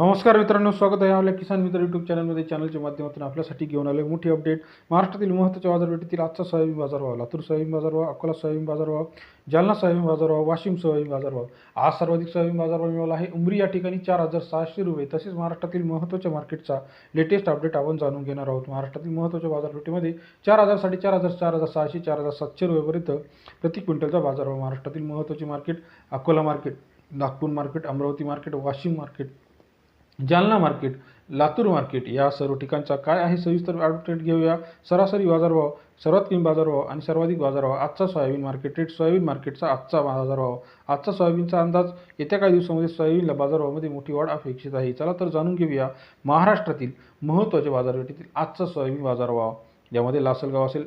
नमस्कार मित्रांनो स्वागत आहे आपल्या किसान मित्र यूट्यूब चॅनलमध्ये चॅनलच्या माध्यमातून आपल्यासाठी घेऊन आले मोठी अपडेट महाराष्ट्रातील महत्त्वाच्या बाजारपेठेतील आजचा सोयाबीन बाजारभाव लातूर सोयाबीन बाजारभाव अकोला सोयाबीन बाजारभाव जालना सोयाबीन बाजारभाव वाशिम सोयाबीन बाजारभाव आज सर्वाधिक सोयाबीन बाजारभाव मिळाला आहे. उमरी या ठिकाणी चार हजार सहाशे रुपये. तसेच महाराष्ट्रातील महत्त्वाच्या मार्केटचा लेटेस्ट अपडेट आपण जाणून घेणार आहोत. महाराष्ट्रातील महत्त्वाच्या बाजारपेठेमध्ये चार हजार साडेचार हजार चार हजार सहाशे चार हजार सातशे रुपयेपर्यंत प्रति क्विंटलचा बाजारभाव महाराष्ट्रातील महत्त्वाचे market Akola market Nagpur market Amravati market Washim market. Jalna market Latur market या सर्व ठिकाणचा काय आहे सविस्तर अपडेट घेऊया. सरासरी बाजारभाव सर्वात कमी बाजारभाव आणि सर्वाधिक बाजारभाव आजचा सोयाबीन मार्केट रेट सोयाबीन मार्केटचा आजचा बाजारभाव. आजचा सोयाबीनचा अंदाज येत्या काही दिवसामध्ये सोयाबीनला बाजारभावामध्ये मोठी वाढ अपेक्षित आहे. चला तर जाणून घेऊया महाराष्ट्रातील महत्त्वाच्या बाजारपेठेतील आजचा सोयाबीन बाजारभाव. यामध्ये लासलगाव असेल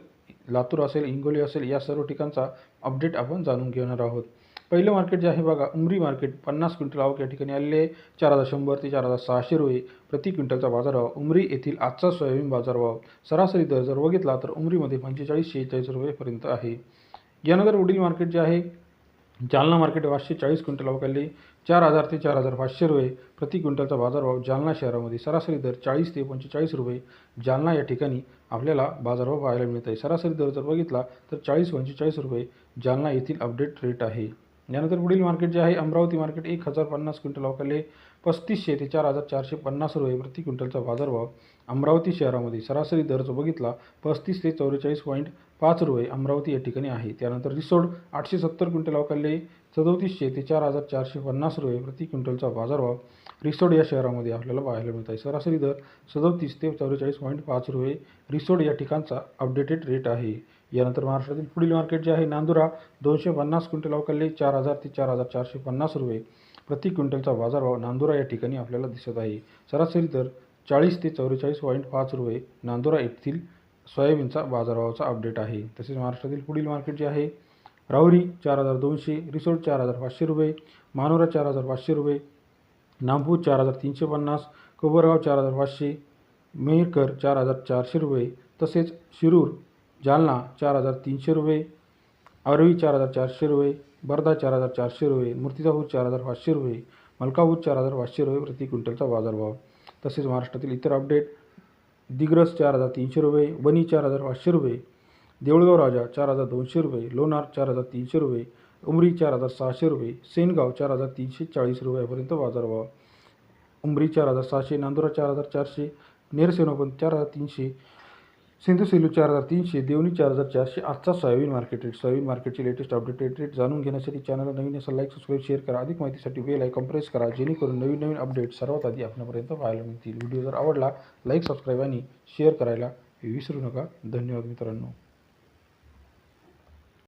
लातूर असेल हिंगोली असेल या सर्व ठिकाणचा अपडेट आपण जाणून घेणार आहोत. पहिलं मार्केट जे आहे बघा उमरी मार्केट पन्नास क्विंटल आवक या ठिकाणी आलेले चार हजार शंभर ते चार हजार सहाशे रुपये प्रति क्विंटलचा बाजारभाव. उमरी येथील आजचा सोयाबीन बाजारभाव सरासरी दर जर बघितला तर उमरीमध्ये पंचेचाळीस शेहेचाळीस रुपयेपर्यंत आहे. यानंतर वडील मार्केट जे आहे जालना मार्केट पाचशे चाळीस क्विंटल अवकाळले चार हजार ते चार हजार पाचशे रुपये प्रति क्विंटलचा बाजारभाव जालना शहरामध्ये सरासरी दर चाळीस ते पंचेचाळीस रुपये जालना या ठिकाणी आपल्याला बाजारभाव पाहायला मिळत आहे. सरासरी दर जर बघितला तर चाळीस पंचेचाळीस रुपये जालना येथील अपडेट रेट आहे. यानंतर पुढील मार्केट जे आहे अमरावती मार्केट एक हजार पन्नास क्विंटल अवकाले पस्तीसशे ते चार हजार चारशे पन्नास रुपये प्रति क्विंटलचा बाजारभाव अमरावती शहरामध्ये सरासरी दर जो बघितला पस्तीस ते चौवेचाळीस पॉईंट पाच रुपये अमरावती या ठिकाणी आहे. त्यानंतर रिसोड आठशे सत्तर क्विंटल अवकाले चौतीसशे ते चार हजार चारशे पन्नास रुपये प्रति क्विंटलचा बाजारभाव रिसोड या शहरामध्ये आपल्याला पाहायला मिळत आहे. सरासरी दर सदोतीस ते चौवेचाळीस पॉईंट पाच रुपये रिसोड या ठिकाणचा अपडेटेड रेट आहे. यानंतर महाराष्ट्रातील पुढील मार्केट जे आहे नांदुरा दोनशे पन्नास क्विंटल अवकाळले चार हजार ते चार हजार चारशे पन्नास रुपये. प्रति क्विंटलचा बाजारभाव नांदुरा या ठिकाणी आपल्याला दिसत आहे. सरासरी दर चाळीस ते चौवेचाळीस पॉईंट पाच रुपये नांदुरा येथील सोयाबीनचा बाजारभावाचा अपडेट आहे. तसेच महाराष्ट्रातील पुढील मार्केट जे आहे राहुरी चार हजार दोनशे रिसोड चार हजार पाचशे रुपये मानोरा चार हजार पाचशे रुपये नागपूर चार हजार तीनशे पन्नास कोबरगाव चार हजार पाचशे मेहरकर चार हजार चारशे रुपये तसेच शिरूर जालना चार हजार तीनशे रुपये आरवी चार हजार चारशे रुपये बर्धा चार हजार चारशे रुपये मूर्तिजापूर चार हजार पाचशे रुपये मलकापूर चार हजार पाचशे रुपये प्रति क्विंटलचा बाजारभाव तसेच महाराष्ट्रातील इतर अपडेट दिग्रस चार हजार तीनशे रुपये वणी चार हजार पाचशे रुपये देऊळगाव राजा चार हजार दोनशे रुपये लोणार चार हजार तीनशे रुपये उमरी चार हजार सहाशे रुपये सेनगाव चार हजार तीनशे चाळीस रुपयापर्यंत बाजारभाव उमरी चार हजार सहाशे नांदुरा चार हजार चारशे नेरसेनोपन चार हजार तीनशे सिंधू सेलू चार हजार तीनशे देवणी चार हजार चारशे आजचा सोयाबीन मार्केट रेट सोयाबीन मार्केटचे लेटेस्ट अपडेटेड रेट जाणून घेण्यासाठी चॅनलला नवीन असेल लाईक सबस्क्राईब शेअर करा. अधिक माहितीसाठी वेल आहे कंप्रेस करा जेणेकरून नवीन नवीन अपडेट सर्वात आधी आपल्यापर्यंत पाहायला मिळतील. व्हिडिओ जर आवडला लाईक सबस्क्राईब आणि शेअर करायला विसरू नका. धन्यवाद मित्रांनो.